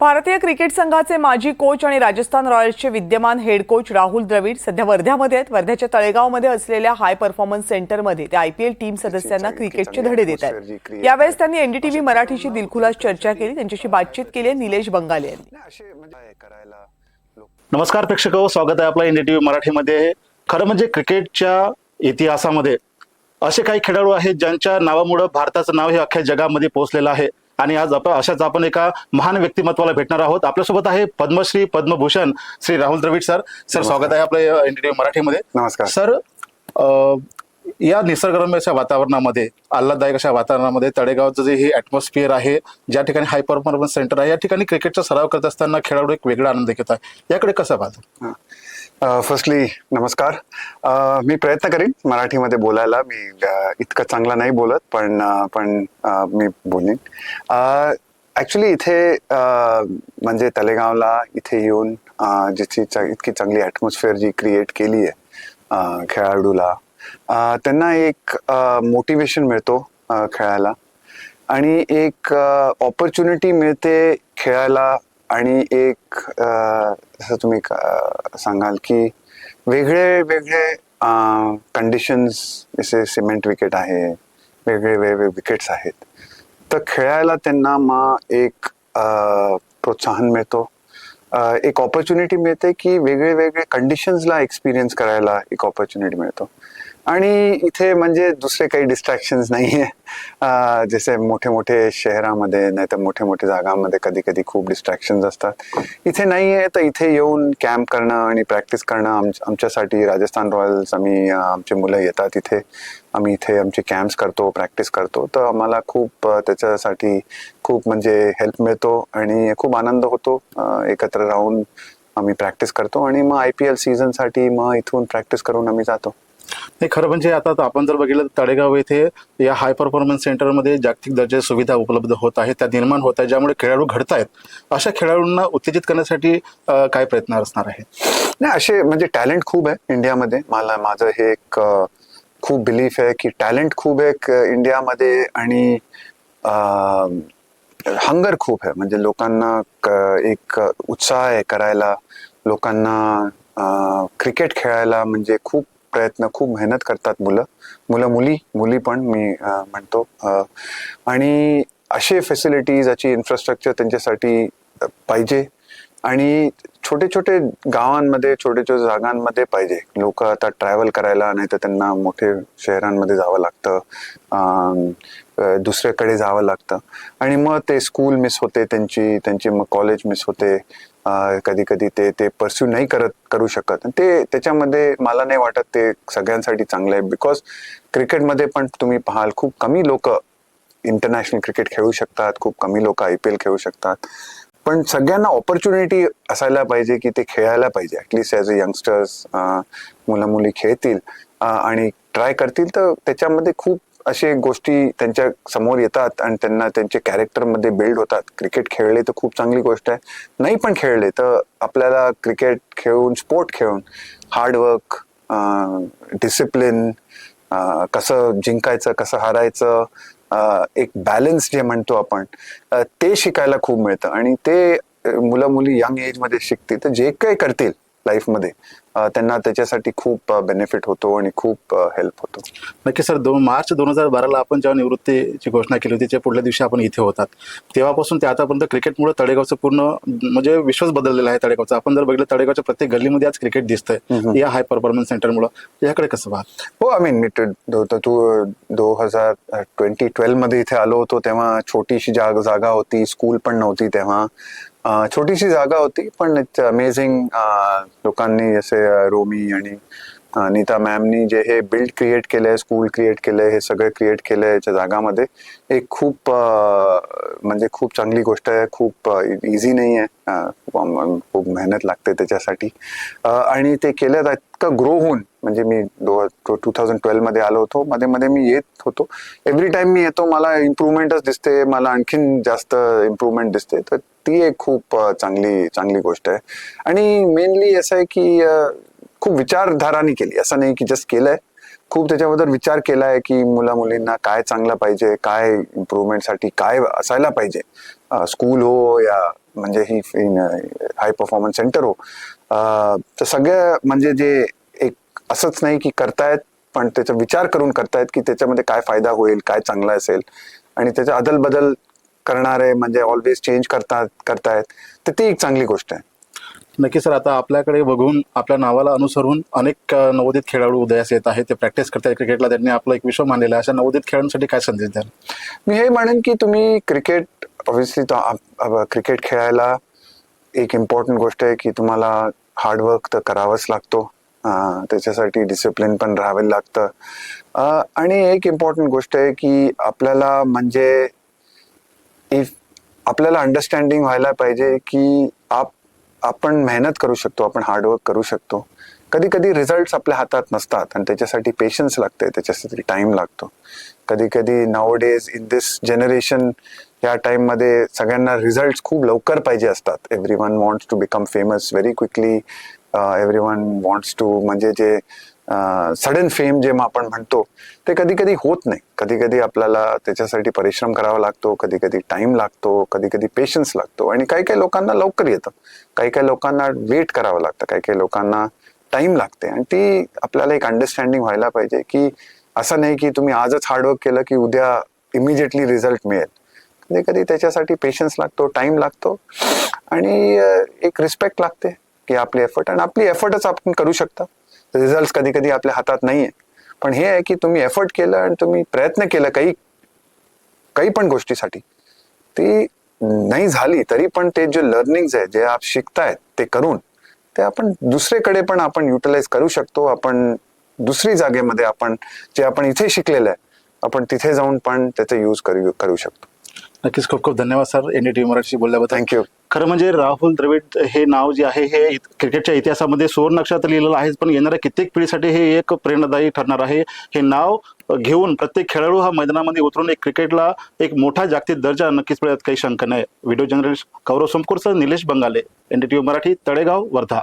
भारतीय क्रिकेट संघाचे माजी कोच आणि राजस्थान रॉयल्सचे विद्यमान हेड कोच राहुल द्रविड सध्या वर्ध्यामध्ये आहेत. वर्ध्याच्या तळेगावमध्ये असलेल्या हाय परफॉर्मन्स सेंटरमध्ये ते आयपीएल टीम सदस्यांना क्रिकेटचे धडे देत आहेत. यावेळेस त्यांनी एनडीटीव्ही मराठीशी दिलखुलास चर्चा केली. त्यांच्याशी बातचीत केली आहे निलेश बंगाले यांनी. म्हणजे नमस्कार प्रेक्षक हो, स्वागत आहे आपला इंडिया टीव्ही मराठीमध्ये. खरं म्हणजे क्रिकेटच्या इतिहासामध्ये असे काही खेळाडू आहेत ज्यांच्या नावामुळं भारताचं नाव हे अख्ख्या जगामध्ये पोहोचलेलं आहे. आणि आज आपण अशाच आपण एका महान व्यक्तिमत्वाला भेटणार आहोत. आपल्यासोबत आहे पद्मश्री पद्मभूषण श्री राहुल द्रविड सर. सर स्वागत आहे आपल्या टीव्ही मराठीमध्ये. नमस्कार. सर या निसर्गरम्य अशा वातावरणामध्ये आल्हाददायक अशा वातावरणामध्ये तळेगावचं जे हे ॲटमॉस्फिअर आहे ज्या ठिकाणी हाय परफॉर्मन्स सेंटर आहे या ठिकाणी क्रिकेटचा सराव करत असताना खेळाडू एक वेगळा आनंद घेत आहे. याकडे कसं पाहतो? फर्स्टली नमस्कार. मी प्रयत्न करीन मराठीमध्ये बोलायला. मी इतकं चांगला नाही बोलत पण पण मी बोलीन. ॲक्च्युली इथे म्हणजे तलेगावला इथे येऊन अ, जिची इतकी चांगली ॲटमॉस्फिअर जी क्रिएट केली आहे खेळाडूला त्यांना एक मोटिवेशन मिळतो खेळायला. आणि एक ऑपॉर्च्युनिटी मिळते खेळायला आणि एक असं जसं तुम्ही सांगाल की वेगळे वेगळे कंडिशन्स जसे सिमेंट विकेट आहे वेगळे वेगळे विकेट्स आहेत. तर खेळायला त्यांना मग एक प्रोत्साहन मिळतो. एक ऑपॉर्च्युनिटी मिळते की वेगळे वेगळे कंडिशन्सला एक्सपिरियन्स करायला एक ऑपॉर्च्युनिटी मिळतो. आणि इथे म्हणजे दुसरे काही डिस्ट्रॅक्शन्स नाही आहे जसे मोठे मोठे शहरामध्ये नाही तर मोठे मोठे जागांमध्ये कधी कधी खूप डिस्ट्रॅक्शन्स असतात. इथे नाही आहे तर इथे येऊन कॅम्प करणं आणि प्रॅक्टिस करणं आम आमच्यासाठी. राजस्थान रॉयल्स आम्ही आमचे मुलं येतात इथे. आम्ही इथे आमचे कॅम्प्स करतो प्रॅक्टिस करतो. तर आम्हाला खूप त्याच्यासाठी खूप म्हणजे हेल्प मिळतो आणि खूप आनंद होतो. एकत्र राहून आम्ही प्रॅक्टिस करतो आणि मग आय पी एल सीझनसाठी मग इथून प्रॅक्टिस करून आम्ही जातो. नाही खरं म्हणजे आता आपण जर बघितलं तर तळेगाव येथे या हाय परफॉर्मन्स सेंटरमध्ये जागतिक दर्जाच्या सुविधा उपलब्ध होत आहेत त्या निर्माण होत आहेत ज्यामुळे खेळाडू घडत आहेत. अशा खेळाडूंना उत्तेजित करण्यासाठी काय प्रयत्न असणार आहे नाही असे म्हणजे टॅलेंट खूप आहे इंडियामध्ये. मला माझं हे एक खूप बिलीफ आहे की टॅलेंट खूप आहे इंडियामध्ये आणि हंगर खूप आहे. म्हणजे लोकांना एक उत्साह आहे करायला. लोकांना क्रिकेट खेळायला म्हणजे खूप प्रयत्न खूप मेहनत करतात मुलं. मुलं मुली मुली पण मी म्हणतो. आणि असे फॅसिलिटीज याची इन्फ्रास्ट्रक्चर त्यांच्यासाठी पाहिजे. आणि छोटे छोटे गावांमध्ये छोटे छोटे जागांमध्ये पाहिजे. लोक आता ट्रॅव्हल करायला नाही तर त्यांना मोठे शहरांमध्ये जावं लागतं. दुसऱ्याकडे जावं लागतं. आणि मग ते स्कूल मिस होते त्यांची त्यांची मग कॉलेज मिस होते. कधी कधी ते ते परस्यू नाही करत करू शकत. ते त्याच्यामध्ये मला नाही वाटत ते सगळ्यांसाठी चांगलं आहे. बिकॉज क्रिकेटमध्ये पण तुम्ही पाहाल खूप कमी लोक इंटरनॅशनल क्रिकेट खेळू शकतात खूप कमी लोक आय पी एल खेळू शकतात. पण सगळ्यांना ऑपॉर्च्युनिटी असायला पाहिजे की ते खेळायला पाहिजे. ॲटलिस्ट ॲज अ यंगस्टर्स मुलं मुली खेळतील आणि ट्राय करतील तर त्याच्यामध्ये खूप असे गोष्टी त्यांच्यासमोर येतात आणि त्यांना त्यांचे कॅरेक्टरमध्ये बिल्ड होतात. क्रिकेट खेळले तर खूप चांगली गोष्ट आहे. नाही पण खेळले तर आपल्याला क्रिकेट खेळून स्पोर्ट खेळून हार्डवर्क डिसिप्लिन कसं जिंकायचं कसं हारायचं एक बॅलन्स जे म्हणतो आपण ते शिकायला खूप मिळतं. आणि ते मुलं मुली यंग एजमध्ये शिकतील तर जे काही करतील लाईफमध्ये त्यांना त्याच्यासाठी खूप बेनिफिट होतो आणि खूप हेल्प होतो. नक्की सर दोन मार्च दोन हजार बाराला आपण जेव्हा निवृत्तीची घोषणा केली होती त्याच्या पुढल्या दिवशी आपण इथे होतात तेव्हापासून ते आतापर्यंत क्रिकेटमुळे तळेगावचं पूर्ण म्हणजे विश्वच बदललेलं आहे तळेगावचं. आपण जर बघितलं तळेगावच्या प्रत्येक गल्लीमध्ये आज क्रिकेट दिसतंय. या हाय परफॉर्मन्स सेंटरमुळे याकडे कसं पाहत हो आय मीन मी तू दो हजार ट्वेंटी ट्वेल्वमध्ये इथे आलो होतो तेव्हा छोटीशी जाग जागा होती स्कूल पण नव्हती तेव्हा. छोटीशी जागा होती पण अमेझिंग लोकांनी असे रोमी आणि नीता मॅमनी जे हे बिल्ड क्रिएट केलंय स्कूल क्रिएट केलंय हे सगळं क्रिएट केलंय याच्या जागामध्ये एक खूप म्हणजे खूप चांगली गोष्ट आहे. खूप इझी नाही आहे. खूप मेहनत लागते त्याच्यासाठी. आणि ते केलं इतकं ग्रो होऊन म्हणजे मी टू थाउजंड ट्वेल्वमध्ये आलो होतो. मध्ये मध्ये मी येत होतो. एव्हरी टाइम मी येतो मला इम्प्रुव्हमेंटच दिसते. मला आणखीन जास्त इम्प्रूव्हमेंट दिसते. तर ती एक खूप चांगली चांगली गोष्ट आहे. आणि मेनली असं आहे की खूप विचारधाराने केली. असं नाही की जस्ट केलंय. खूप त्याच्याबद्दल विचार केला आहे की मुला मुलींना काय चांगलं पाहिजे काय इम्प्रुव्हमेंटसाठी काय असायला पाहिजे. स्कूल हो या म्हणजे ही हाय परफॉर्मन्स सेंटर हो. तर सगळ्या म्हणजे जे एक असंच नाही की करतायत पण त्याचा विचार करून करतायत की त्याच्यामध्ये काय फायदा होईल काय चांगला असेल. आणि त्याचा अदल बदल करणारे म्हणजे ऑलवेज चेंज करतात करतायत तर ती एक चांगली गोष्ट आहे. नक्की सर आता आपल्याकडे बघून आपल्या नावाला अनुसरून अनेक नवोदित खेळाडू उदयास येत आहेत ते प्रॅक्टिस करतात क्रिकेटला त्यांनी आपलं एक विश्व मानलेलं आहे. अशा नवोदित खेळाडूंसाठी काय संदेश द्याल? मी हे म्हणेन की तुम्ही क्रिकेट ऑब्व्हियसली क्रिकेट खेळायला एक इम्पॉर्टंट गोष्ट आहे की तुम्हाला हार्डवर्क तर करावंच लागतो. त्याच्यासाठी डिसिप्लिन पण राहावे लागतं. आणि एक इम्पॉर्टंट गोष्ट आहे की आपल्याला म्हणजे इफ आपल्याला अंडरस्टँडिंग व्हायला पाहिजे की आप आपण मेहनत करू शकतो आपण हार्डवर्क करू शकतो. कधी कधी रिझल्ट आपल्या हातात नसतात आणि त्याच्यासाठी पेशन्स लागते त्याच्यासाठी टाइम लागतो. कधी कधी nowadays in this generation या टाईममध्ये सगळ्यांना रिझल्ट खूप लवकर पाहिजे असतात. Everyone wants to become famous very quickly everyone wants to म्हणजे जे सडन फेम जेव्हा आपण म्हणतो ते कधी कधी होत नाही. कधी कधी आपल्याला त्याच्यासाठी परिश्रम करावा लागतो कधी कधी टाइम लागतो कधी कधी पेशन्स लागतो आणि काही काही लोकांना लवकर येतं. काही काही लोकांना वेट करावं लागतं काही काही लोकांना टाइम लागते आणि ती आपल्याला एक अंडरस्टँडिंग व्हायला पाहिजे की असं नाही की तुम्ही आजच हार्डवर्क केलं की उद्या इमिजिएटली रिझल्ट मिळेल. कधी कधी त्याच्यासाठी पेशन्स लागतो टाइम लागतो आणि एक रिस्पेक्ट लागते की आपली एफर्ट आणि आपली एफर्टच आपण करू शकता. रिझल्ट कधी कधी आपल्या हातात नाहीये. पण हे आहे की तुम्ही एफर्ट केलं आणि तुम्ही प्रयत्न केला काही काही पण गोष्टीसाठी. ती नाही झाली तरी पण ते जे लर्निंग आहे जे आप शिकतायत ते करून ते आपण दुसरीकडे पण आपण युटिलाइज करू शकतो. आपण दुसरी जागेमध्ये आपण जे आपण इथे शिकलेलं आहे आपण तिथे जाऊन पण त्याचा यूज करू करू शकतो. नक्कीच खूप खूप धन्यवाद सर. एनडीटीव्ही मराठी बोलल्याबद्दल. थँक्यू खरं म्हणजे राहुल द्रविड हे नाव जे आहे हे क्रिकेटच्या इतिहासामध्ये सुवर्ण अक्षरात लिहिलेलं आहे पण येणाऱ्या कित्येक पिढीसाठी हे एक प्रेरणादायी ठरणार आहे. हे नाव घेऊन प्रत्येक खेळाडू हा मैदानामध्ये उतरून एक क्रिकेटला एक मोठा जागतिक दर्जा नक्कीच मिळत काही शंका नाही. व्हिडिओ जर्नलिस्ट कौरव सोमकुरसह निलेश बंगाले. एनडीटीव्ही मराठी तळेगाव वर्धा.